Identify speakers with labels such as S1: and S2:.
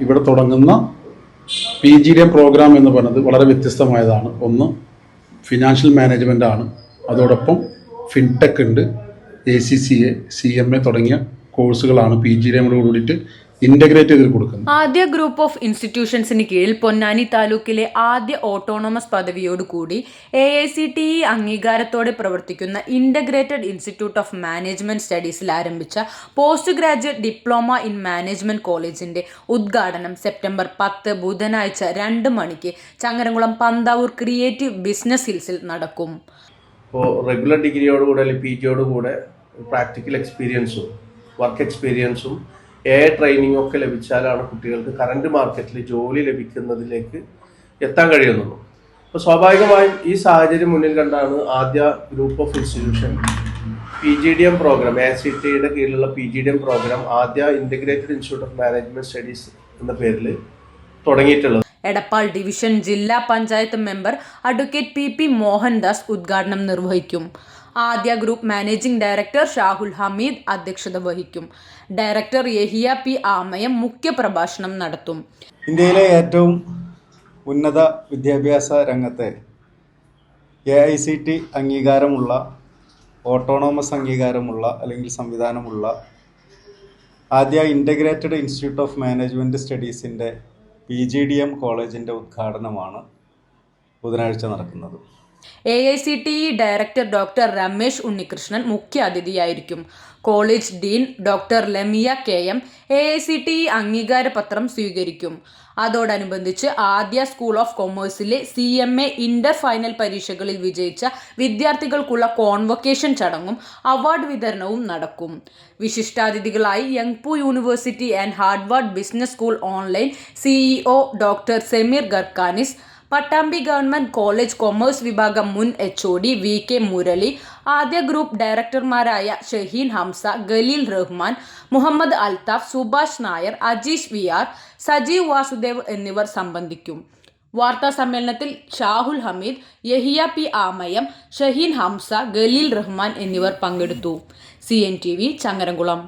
S1: ഇവിടെ തുടങ്ങുന്ന P G D M programme എന്ന് പറയുന്നത് വളരെ വ്യത്യസ്തമായതാണ്. ഒന്ന് ഫിനാൻഷ്യൽ മാനേജ്മെന്റ് ആണ്. അതോടൊപ്പം ഫിൻടെക് ഉണ്ട്. A C C A C M A തുടങ്ങിയ കോഴ്സുകളാണ് പി ജി ഡി എമ്മോട് കൂടിയിട്ട് ഇന്റഗ്രേറ്റ് ചെയ്ത് കൊടുക്കുന്നത്
S2: ആദ്യ ഗ്രൂപ്പ് ഓഫ് ഇൻസ്റ്റിറ്റ്യൂഷൻസിന് കീഴിൽ പൊന്നാനി താലൂക്കിലെ ആദ്യ autonomous പദവിയോടുകൂടി A I C T E അംഗീകാരത്തോടെ പ്രവർത്തിക്കുന്ന ഇന്റഗ്രേറ്റഡ് ഇൻസ്റ്റിറ്റ്യൂട്ട് ഓഫ് മാനേജ്മെന്റ് സ്റ്റഡീസിൽ ആരംഭിച്ച post graduate diploma in management കോളേജിന്റെ ഉദ്ഘാടനം സെപ്റ്റംബർ പത്ത് ബുധനാഴ്ച രണ്ട് മണിക്ക് ചങ്ങരംകുളം പന്താവൂർ ക്രിയേറ്റീവ് ബിസിനസ് ഹിൽസിൽ നടക്കും.
S3: ഇപ്പോൾ റെഗുലർ ഡിഗ്രിയോട് കൂടെ അല്ലെങ്കിൽ പി ജിയോടുകൂടെ പ്രാക്ടിക്കൽ എക്സ്പീരിയൻസും വർക്ക് എക്സ്പീരിയൻസും എ ട്രെയിനിങ് ഒക്കെ ലഭിച്ചാലാണ് കുട്ടികൾക്ക് കറണ്ട് മാർക്കറ്റിൽ ജോലി ലഭിക്കുന്നതിലേക്ക് എത്താൻ കഴിയുന്നുള്ളൂ അപ്പോൾ സ്വാഭാവികമായും ഈ സാഹചര്യം മുന്നിൽ കണ്ടാണ് Aadya group of institution P G D M programme A C ടിയുടെ കീഴിലുള്ള P G D M programme Aadya integrated institute of management studies എന്ന പേരിൽ തുടങ്ങിയിട്ടുള്ളത്.
S2: എടപ്പാൾ ഡിവിഷൻ ജില്ലാ panchayat member advocate P P Mohandas ഉദ്ഘാടനം നിർവഹിക്കും. Aadya group managing director Shahul Hameed അധ്യക്ഷത വഹിക്കും. ഡയറക്ടർ യഹിയ പി ആമയം മുഖ്യ പ്രഭാഷണം നടത്തും.
S4: ഇന്ത്യയിലെ ഏറ്റവും ഉന്നത വിദ്യാഭ്യാസ രംഗത്തെ എ ഐ സി ടി അംഗീകാരമുള്ള ഓട്ടോണോമസ് അംഗീകാരമുള്ള അല്ലെങ്കിൽ സംവിധാനമുള്ള Aadya integrated institute of management സ്റ്റഡീസിന്റെ P G D M കോളേജിന്റെ ഉദ്ഘാടനമാണ് ബുധനാഴ്ച നടക്കുന്നത്.
S2: A I C T E director doctor Ramesh Unnikrishnan മുഖ്യാതിഥിയായിരിക്കും. College dean doctor Lamiya K M A I C T E അംഗീകാരപത്രം സ്വീകരിക്കും. അതോടനുബന്ധിച്ച് Aadya school of കൊമേഴ്സിലെ C M A inter final പരീക്ഷകളിൽ വിജയിച്ച വിദ്യാർത്ഥികൾക്കുള്ള convocation ചടങ്ങും അവാർഡ് വിതരണവും നടക്കും. വിശിഷ്ടാതിഥികളായി യങ്പു university and Harvard Business School online CEO doctor Sameer ഗർക്കാനിസ് Pattambi government college commerce വിഭാഗം മുൻ H O D V K Murali Aadya group ഡയറക്ടർമാരായ Shaheen Hamza Khaleel Rahman Muhammad Althaf Subhash Nair Ajeesh V R Sajeev Vasudev എന്നിവർ സംബന്ധിക്കും. വാർത്താ സമ്മേളനത്തിൽ ഷാഹുൽ ഹമീദ് യഹിയ പി ആമയം ഷഹീൻ ഹംസ ഗലീൽ റഹ്മാൻ എന്നിവർ പങ്കെടുത്തു. C N T V Changaramkulam.